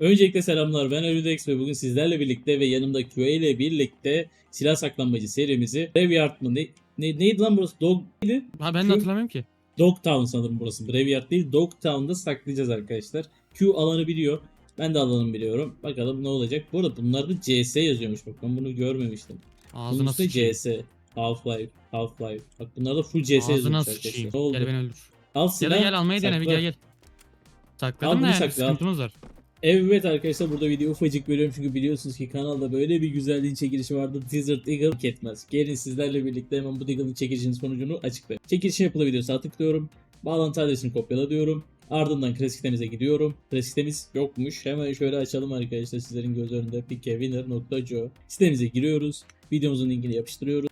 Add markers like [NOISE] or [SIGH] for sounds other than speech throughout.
Öncelikle selamlar ben Ölüdex ve bugün sizlerle birlikte ve yanımda QA ile birlikte silah saklanmacı serimizi Graveyard mı ne, ne, neydi lan burası? Dog neydi? Ha ben de Şu- hatırlamıyorum ki. Dogtown sanırım burası. Graveyard değil Dogtown'da saklayacağız arkadaşlar. Q alanı biliyor. Ben de alanı biliyorum. Bakalım ne olacak. Bu arada bunlarda CS yazıyormuş bak ben bunu görmemiştim. Bunun Ağzına sıçayım. CS. Half-Life, Half-Life. Bak bunlarda full CS yazıyormuş Ağzına sıçayım. Ne oldu? Gel beni öldür. Al Ya silah. da gel almayı dene bir sakla. gel gel. Al Sakladım bunu da yani sakla, al. sıkıntımız var. Evet arkadaşlar burada video ufacık bölüyorum çünkü biliyorsunuz ki kanalda böyle bir güzelliğin çekilişi vardı. Desert Eagle hak etmez. Gelin sizlerle birlikte hemen bu Eagle'ın çekilişinin sonucunu açıklayayım. Çekilişe yapılı videosu tıklıyorum. Bağlantı adresini kopyala diyorum. Ardından klasiklerinize gidiyorum. Klasiklerimiz yokmuş. Hemen şöyle açalım arkadaşlar sizlerin göz önünde. pikewinner.co Sitemize giriyoruz. Videomuzun linkini yapıştırıyoruz.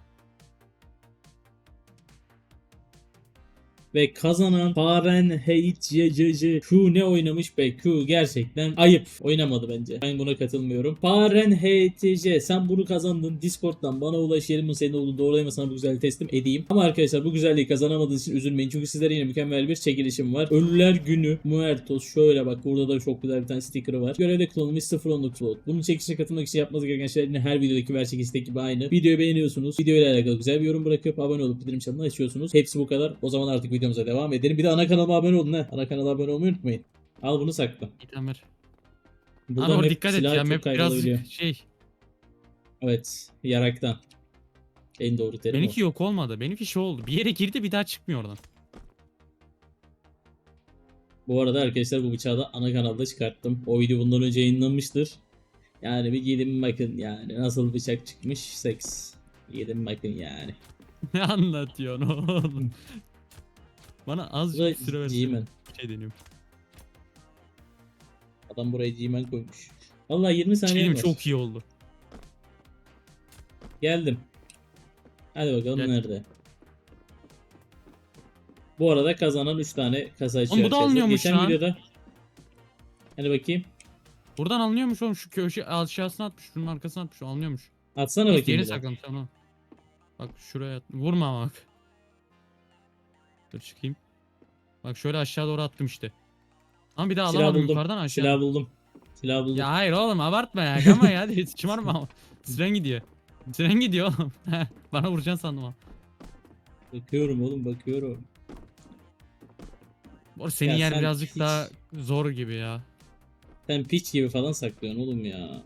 Ve kazanan Fahrenheit CCC Q ne oynamış be Q gerçekten ayıp oynamadı bence. Ben buna katılmıyorum. Fahrenheit CC sen bunu kazandın. Discord'dan bana ulaş yerimin senin olduğunu doğrulayma sana bu güzelliği teslim edeyim. Ama arkadaşlar bu güzelliği kazanamadığınız için üzülmeyin. Çünkü sizlere yine mükemmel bir çekilişim var. Ölüler günü Muertos şöyle bak burada da çok güzel bir tane sticker'ı var. Görevde kullanılmış 0.10'luk slot. Bunun çekilişine katılmak için yapmanız gereken şeyler yine her videodaki ver çekilişteki gibi aynı. Videoyu beğeniyorsunuz. Video ile alakalı güzel bir yorum bırakıp abone olup bildirim çanını açıyorsunuz. Hepsi bu kadar. O zaman artık videomuza devam edelim. Bir de ana kanalıma abone olun ha. Ana kanala abone olmayı unutmayın. Al bunu sakla. Ver. Burada orada map dikkat et ya map biraz şey. Evet. Yaraktan. En doğru terim Benimki yok olmadı. Benimki şey oldu. Bir yere girdi bir daha çıkmıyor oradan. o. Bu arada arkadaşlar bu bıçağı da ana kanalda çıkarttım. O video bundan önce yayınlanmıştır. Yani bir gidin bakın yani nasıl bıçak çıkmış seks. Gidin bakın yani. [LAUGHS] Ne anlatıyorsun oğlum? Bana da azıcık süre. Bir şey deniyorum. Adam buraya G-Man koymuş. Vallahi 20 Şey saniye var. çok iyi oldu. Geldim. Hadi bakalım Gel. nerede? Bu arada kazanan 3 tane kasa açıyor. Oğlum bu da alınıyormuş Geçen lan. videoda. Hadi bakayım. Buradan alınıyormuş oğlum şu köşe aşağısına atmış. Şunun arkasına atmış. Alınıyormuş. Atsana bakayım. Yeri bir saklamış onu. Bak şuraya at. Vurma bak. Dur çıkayım. Bak şöyle aşağı doğru attım işte. Ama bir daha Silah alamadım buldum. yukarıdan aşağı. Silah buldum. Silah buldum. Ya hayır oğlum abartma ya. Kama ya. [LAUGHS] Çımarma ama. Süren gidiyor. Süren gidiyor oğlum. [LAUGHS] Bana vuracaksın sandım ama. Bakıyorum oğlum bakıyorum. Arada senin Ya yer sen birazcık hiç- daha zor gibi ya. Sen piç gibi falan saklıyorsun oğlum ya.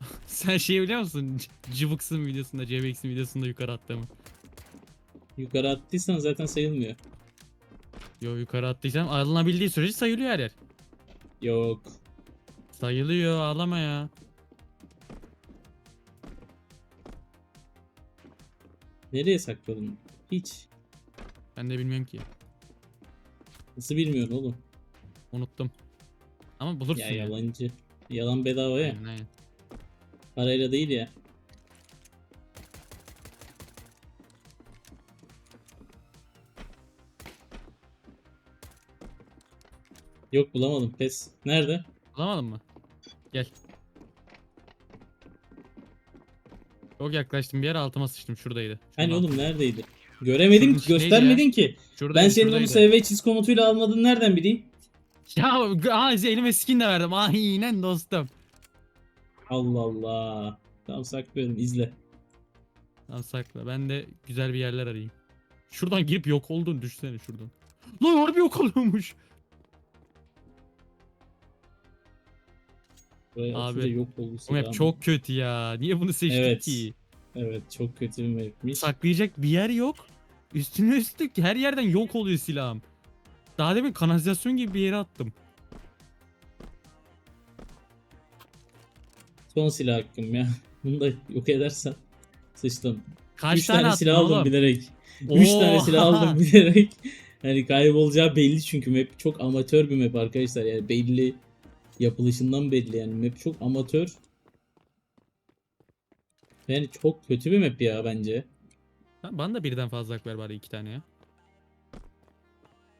[LAUGHS] Sen şey biliyor musun? C- Cıvıksın videosunda, CBX'in videosunda yukarı attığımı. Yukarı attıysan zaten sayılmıyor. Yo yukarı attıysam alınabildiği sürece sayılıyor her yer. Yok. Sayılıyor ağlama ya. Nereye sakladın? Hiç. Ben de bilmiyorum ki. Nasıl bilmiyorsun oğlum? Unuttum. Ama bulursun Ya ya. yalancı. Yalan bedava ya. Aynen, aynen. Parayla değil ya. Yok bulamadım pes. Nerede? Bulamadın mı? Gel. Çok yaklaştım bir yere altıma sıçtım şuradaydı. Hani oğlum neredeydi? Göremedim ki göstermedin ki. Şuradaydı, Ben senin onu şuradaydı. SV çiz komutuyla almadın nereden bileyim? Ya aa, elime skin de verdim. [LAUGHS] Aynen dostum. Allah Allah. Tamam saklıyorum izle. Tamam sakla. Ben de güzel bir yerler arayayım. Şuradan girip yok oldun düşsene şuradan. Lan harbi yok oluyormuş. Buraya Abi, yok Bu map çok kötü ya. Niye bunu seçtik Evet. ki? Evet çok kötü bir mapmiş. Saklayacak bir yer yok. Üstüne üstlük her yerden yok oluyor silahım. Daha demin kanalizasyon gibi bir yere attım. Son silah hakkım ya. [LAUGHS] Bunu da yok edersen sıçtım. Kaç 3 tane, tane, silah aldım oğlum? bilerek. 3 tane silah aldım bilerek. Yani kaybolacağı belli çünkü map çok amatör bir map arkadaşlar. Yani belli yapılışından belli yani map çok amatör. Yani çok kötü bir map ya bence. Bana da birden fazla hak ver bari iki tane ya.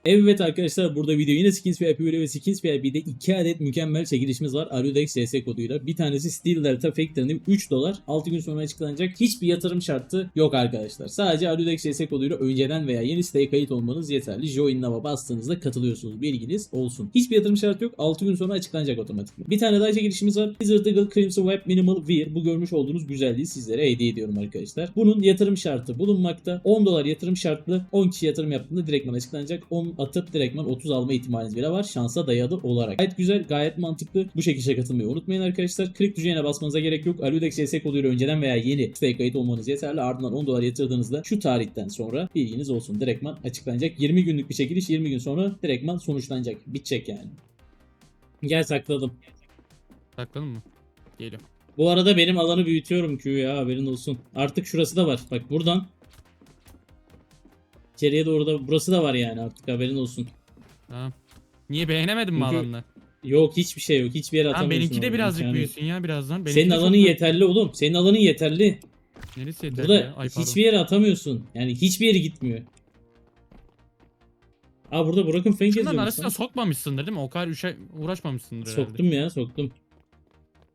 Evet arkadaşlar burada video yine Skins VIP ve Skins VIP'de 2 adet mükemmel çekilişimiz var. Arudex CS koduyla. Bir tanesi Steel Delta Fake Denim 3 dolar. 6 gün sonra açıklanacak. Hiçbir yatırım şartı yok arkadaşlar. Sadece Arudex CS koduyla önceden veya yeni siteye kayıt olmanız yeterli. Join Now'a bastığınızda katılıyorsunuz. Bilginiz olsun. Hiçbir yatırım şartı yok. 6 gün sonra açıklanacak otomatikman. Bir tane daha çekilişimiz var. Wizard Eagle Crimson Web Minimal Wear. Bu görmüş olduğunuz güzelliği sizlere hediye ediyorum arkadaşlar. Bunun yatırım şartı bulunmakta. 10 dolar yatırım şartlı. 10 kişi yatırım yaptığında direktman açıklanacak. 10 atıp direktman 30 alma ihtimaliniz bile var. Şansa dayalı olarak. Gayet güzel, gayet mantıklı. Bu şekilde katılmayı unutmayın arkadaşlar. Klik düğmeye basmanıza gerek yok. Aludex CS koduyla önceden veya yeni siteye kayıt olmanız yeterli. Ardından 10 dolar yatırdığınızda şu tarihten sonra bilginiz olsun. Direktman açıklanacak. 20 günlük bir çekiliş 20 gün sonra direktman sonuçlanacak. Bitecek yani. Gel sakladım. Sakladın mı? Geliyorum. Bu arada benim alanı büyütüyorum Q ya haberin olsun. Artık şurası da var. Bak buradan. İçeriye doğru da burası da var yani artık haberin olsun. Tamam. Niye beğenemedin mi Çünkü alanını? Yok hiçbir şey yok. Hiçbir yere Tamam atamıyorsun. benimki de birazcık imkanı yok. büyüsün ya birazdan. Benimki Senin de çok alanın büyük. yeterli oğlum. Senin alanın yeterli. Neresi yeterli Burada ya? Ay pardon. hiçbir yere atamıyorsun. Yani hiçbir yere gitmiyor. Aa burada Broken Fang Şunların yazıyormuş arasına lan. sokmamışsındır değil mi? O kadar üşe, uğraşmamışsındır herhalde. Soktum ya soktum.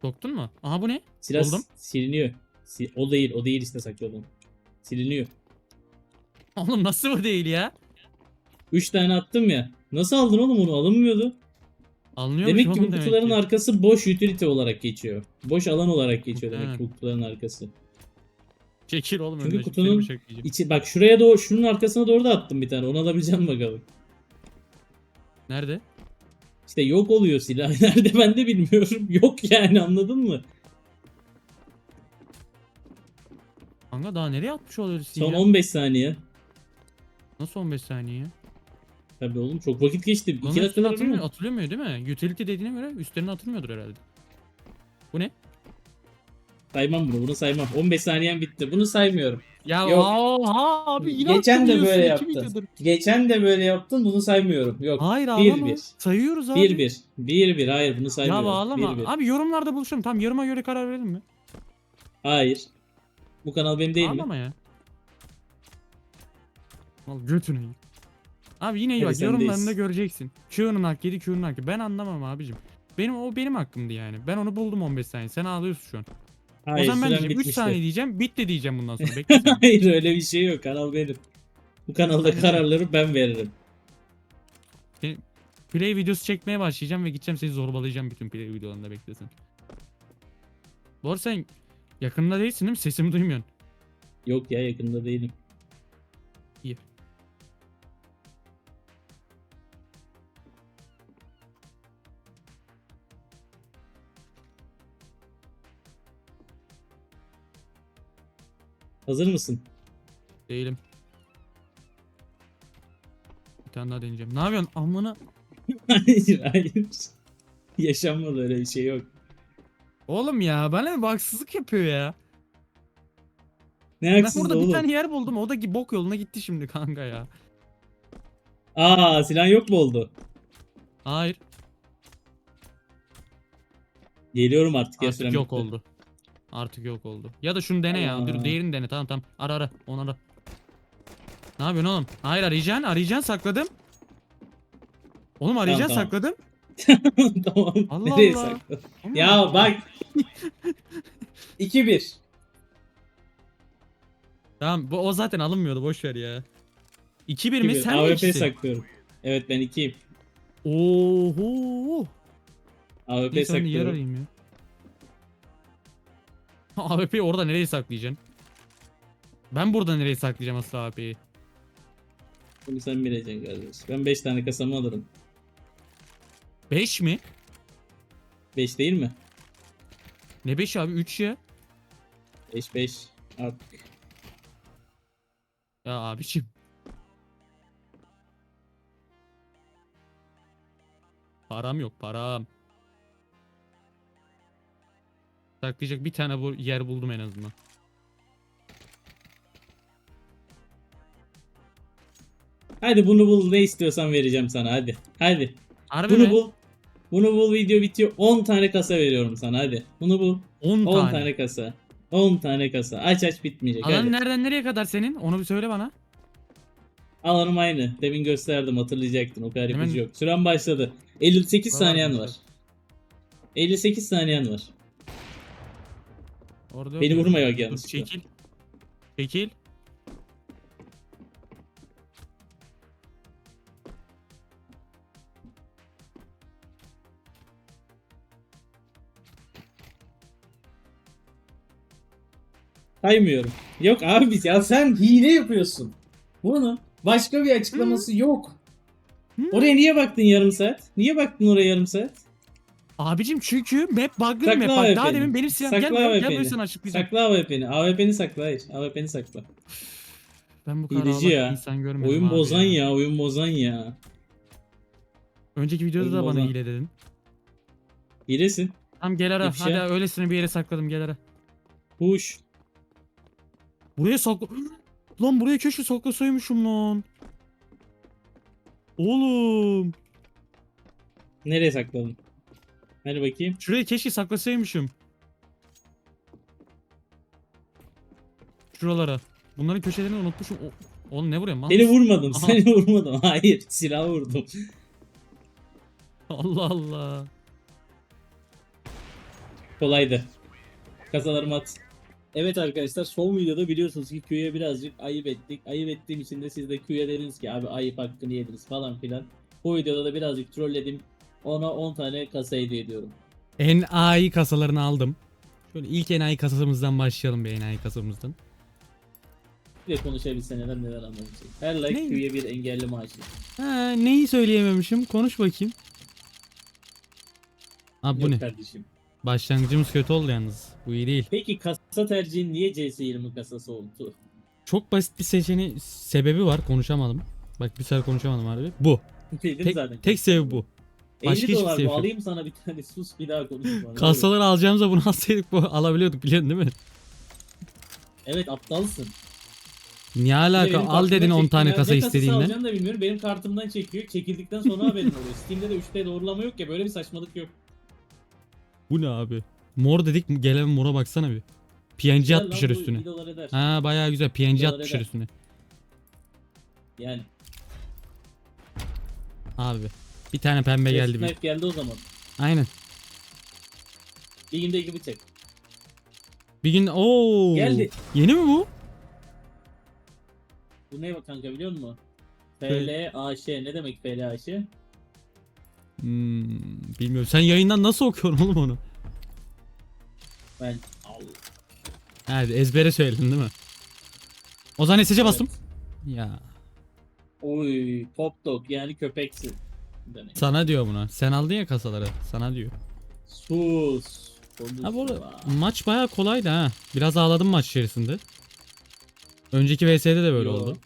Soktun mu? Aha bu ne? Silah Buldum. siliniyor. Si- o değil o değil işte sakladım. Siliniyor. [LAUGHS] Oğlum nasıl bu değil ya? 3 tane attım ya. Nasıl aldın oğlum onu? Alınmıyordu. Alınıyor Demek ki bu demek kutuların ki. arkası boş utility olarak geçiyor. Boş alan olarak geçiyor demek ki bu kutuların arkası. Çekil oğlum Çünkü kutunun bıçaklayacağım. İçi, bak şuraya doğru şunun arkasına doğru da attım bir tane. Onu alabileceğim bakalım. Nerede? İşte yok oluyor silah. [LAUGHS] Nerede ben de bilmiyorum. [LAUGHS] Yok yani anladın mı? Kanka daha nereye atmış oluyorsun Son ya? 15 saniye. Nasıl 15 saniye ya? Tabii oğlum çok vakit geçti. 2 Onun dakika üstüne var atılmıyor, mı? atılmıyor değil mi? Utility dediğine göre üstlerine atılmıyordur herhalde. Bu ne? Saymam bunu. Bunu saymam. 15 saniyen bitti. Bunu saymıyorum. Ya Yok. oha abi yine Geçen de böyle yaptın. Geçen de böyle yaptın. Bunu saymıyorum. Yok. Hayır ağlama. bir. Sayıyoruz abi. 1-1. 1-1. Hayır bunu Ya saymıyorum. ağlama. 1-1. Abi yorumlarda buluşalım. Tamam yoruma göre karar verelim mi? Hayır. Bu kanal benim değil mi? Ağlama ya. Al götünü. Abi yine iyi bak sendeyiz. yorumlarında göreceksin. Q'nun hak yedi Q'nun hak yedi. Ben anlamam abicim. Benim o benim hakkımdı yani. Ben onu buldum 15 saniye. Sen ağlıyorsun şu an. Hayır. o zaman ben süren diyeceğim 3 bitmişti. saniye diyeceğim. Bitti diyeceğim bundan sonra. Bekle [LAUGHS] sen. Hayır öyle bir şey yok. Kanal benim. Bu kanalda Aynen. kararları ben veririm. Play videosu çekmeye başlayacağım ve gideceğim seni zorbalayacağım bütün play videolarında beklesin. Bu arada sen yakında değilsin değil mi? Sesimi duymuyorsun. Yok ya yakında değilim. Hazır mısın? Değilim. Bir tane daha deneyeceğim. Ne yapıyorsun? Amına. hayır hayır. Yaşanmadı öyle bir şey yok. Oğlum ya bana bir haksızlık yapıyor ya. Ne Ben burada oğlum. bir tane yer buldum. O da ki bok yoluna gitti şimdi kanka ya. Aa silah yok mu oldu? Hayır. Geliyorum artık ya Artık yok bitti. oldu. Artık yok oldu. Ya da şunu dene ya. Dur diğerini dene. Tamam tamam. Ara ara. Onu ara. Ne yapıyorsun oğlum? Hayır arayacaksın. Arayacaksın sakladım. Oğlum arayacaksın tamam. sakladım. [LAUGHS] tamam. Allah Nereye Allah. sakladın? Oğlum, Ya bak. 2-1. Tamam bu o zaten alınmıyordu boş ver ya. 2-1 mi? 2-1. Sen mi AWP ikisi? saklıyorum. Evet ben 2'yim. Oho. AWP de yer saklıyorum. arayayım ya. [LAUGHS] AWP'yi orada nereye saklayacaksın? Ben burada nereye saklayacağım asıl AWP'yi? Bunu sen bileceksin kardeş. Ben 5 tane kasamı alırım. 5 mi? 5 değil mi? Ne 5 abi 3 ya. 5 5 artık. Ya abiciğim. Param yok param. Saklayacak bir tane bu yer buldum en azından. Hadi bunu bul ne istiyorsan vereceğim sana hadi. Hadi. Harbi Bunu mi? bul. Bunu bul video bitiyor. 10 tane kasa veriyorum sana hadi. Bunu bul. 10 10 tane. tane, kasa. 10 tane kasa. Aç aç bitmeyecek Alan hadi. nereden nereye kadar senin? Onu bir söyle bana. Alanım aynı. Demin gösterdim hatırlayacaktın. O kadar ipucu yok. Süren başladı. 58 Var saniyen var. 58 saniyen var. Orada Beni vurma bak Dur, yanlışlıkla. Çekil. Çekil. Saymıyorum. Yok abi ya sen hile yapıyorsun. Bunu başka bir açıklaması yok. Oraya niye baktın yarım saat? Niye baktın oraya yarım saat? Abicim çünkü map bug'lı map. Bak daha AWP'ni. demin benim. Gel Sakla buraya, gel AWP'ni. buraya sana açıklayacağım. Sakla AWP'ni. AWP'ni sakla hayır. AWP'ni sakla. Ben bu kadar Hileci ağlak ya. insan görmedim Oyun abi bozan ya. oyun bozan ya. Önceki videoda Oyun da bana bozan. hile dedin. Hilesin. Tamam gel ara. İfşa. Hadi öylesine bir yere sakladım gel ara. Push. Buraya sakla... Lan buraya keşke saklasaymışım lan. Oğlum. Nereye sakladın? Hadi bakayım. Şuraya keşke saklasaymışım. Şuralara. Bunların köşelerini unutmuşum. O, oğlum ne vuruyorsun? Seni vurmadım. Aha. Seni vurmadım. [LAUGHS] Hayır. Silah vurdum. Allah Allah. Kolaydı. Kasalarımı at. Evet arkadaşlar son videoda biliyorsunuz ki Q'ya birazcık ayıp ettik. Ayıp ettiğim için de siz de Q'ya dediniz ki abi ayıp hakkını yediniz falan filan. Bu videoda da birazcık trolledim. Ona 10 tane kasa hediye ediyorum. Enayi kasalarını aldım. Şöyle ilk enayi kasamızdan başlayalım bir enayi kasamızdan. Bir de konuşabilse neler neler anlatacak. Her like Ne? Q'ya bir engelli maaşı. Ha, neyi söyleyememişim? Konuş bakayım. Abi bu Yok ne? kardeşim. Başlangıcımız kötü oldu yalnız. Bu iyi değil. Peki kasa tercihin niye CS20 kasası oldu? Çok basit bir seçeneği sebebi var konuşamadım. Bak bir sefer konuşamadım harbi. Bu. Tek, zaten. tek sebebi bu. 50 başka hiçbir dolar sebebi bu yok. alayım sana bir tane sus bir daha konuşma. Kasaları alacağımıza bunu alsaydık bu alabiliyorduk biliyorsun değil mi? Evet aptalsın. Niye Bir de alaka? benim Al kartımdan dedin 10 tane kasa Ne kasası istediğinden. alacağını da bilmiyorum. Benim kartımdan çekiyor. Çekildikten sonra haberin oluyor. [LAUGHS] Steam'de de 3D doğrulama yok ya. Böyle bir saçmalık yok. Bu ne abi? Mor dedik gelen mora baksana bir. PNG Güzel atmışlar lan bu üstüne. bir dolar eder. Ha bayağı güzel PNG Dolar atmışlar eder. üstüne. Yani. Abi bir tane pembe geldi bir. Snipe geldi o zaman. Aynen. Bir günde iki bıçak. Bir gün ooo. Geldi. Yeni mi bu? Bu ne kanka biliyor musun? Şey- FLAŞ ne demek FLAŞ? Hmm, bilmiyorum. Sen yayından nasıl okuyorsun oğlum onu? Ben Allah. Hadi ezbere söyledin değil mi? O zaman bastım. Evet. Ya Oy pop dog yani köpeksin. Demek. sana diyor buna. Sen aldın ya kasaları. Sana diyor. Sus. Ha bu arada maç bayağı kolaydı ha. Biraz ağladım maç içerisinde. Önceki VS'de de böyle Yo, oldu.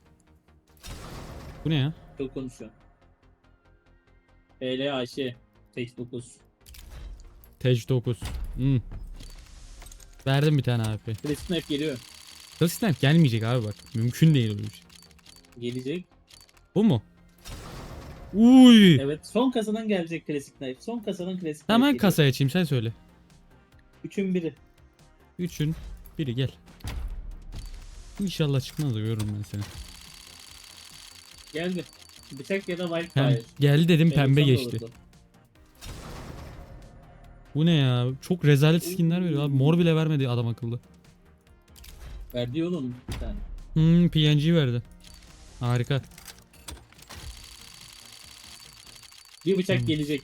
Bu ne ya? Çok konuşuyor. FLAŞ. Tek 9. Tej 9. Hmm. Verdim bir tane AP. Chris Snap geliyor. Klasik Snap gelmeyecek abi bak. Mümkün değil öyle bir şey. Gelecek. Bu mu? Uy. Evet son kasadan gelecek klasik knife. Son kasadan klasik Tamam ben knife kasayı açayım sen söyle. Üçün biri. Üçün biri gel. İnşallah çıkmaz da görürüm ben seni. Geldi. Bıçak ya da Pem- wildfire. geldi dedim pembe son geçti. olurdu. Bu ne ya? Çok rezalet skinler veriyor abi. Mor bile vermedi adam akıllı. Verdi oğlum bir tane. Hmm PNG verdi. Harika. Bir bıçak Hmm. gelecek.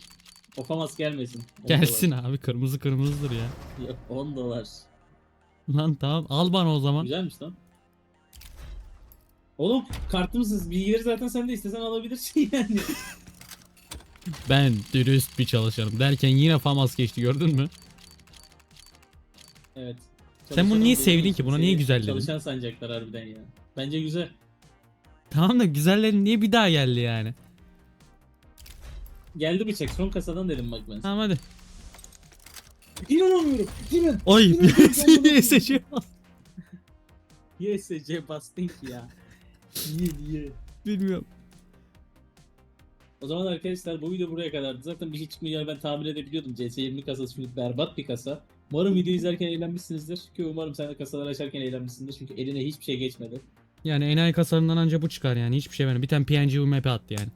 Ofamas gelmesin. 10 Gelsin abi kırmızı kırmızıdır ya. dolar. Yok 10 dolar. Lan tamam al bana o zaman. Güzelmiş lan. Oğlum kartımsız bilgileri zaten sen de istesen alabilirsin [LAUGHS] yani. Ben dürüst bir çalışanım derken yine FAMAS geçti gördün mü? evet. Sen bunu niye sevdin ki? Buna niye güzel dedin? Çalışan sancaklar harbiden ya. Bence güzel. Tamam da güzellerin niye bir daha geldi yani? Geldi bıçak son kasadan dedim bak ben. Tamam hadi. İnanamıyorum. Ay İnanamıyorum. SC YSC bastın ki ya. Niye niye? Bilmiyorum. O zaman arkadaşlar bu video buraya kadardı. Zaten bir şey çıkmayacağını ben tahmin edebiliyordum. CS20 kasası çünkü berbat bir kasa. Umarım video izlerken eğlenmişsinizdir. Ki umarım sen de kasaları açarken eğlenmişsindir. Çünkü eline hiçbir şey geçmedi. Yani enayi kasarından anca bu çıkar yani. Hiçbir şey vermedi. Bir tane PNG map attı yani.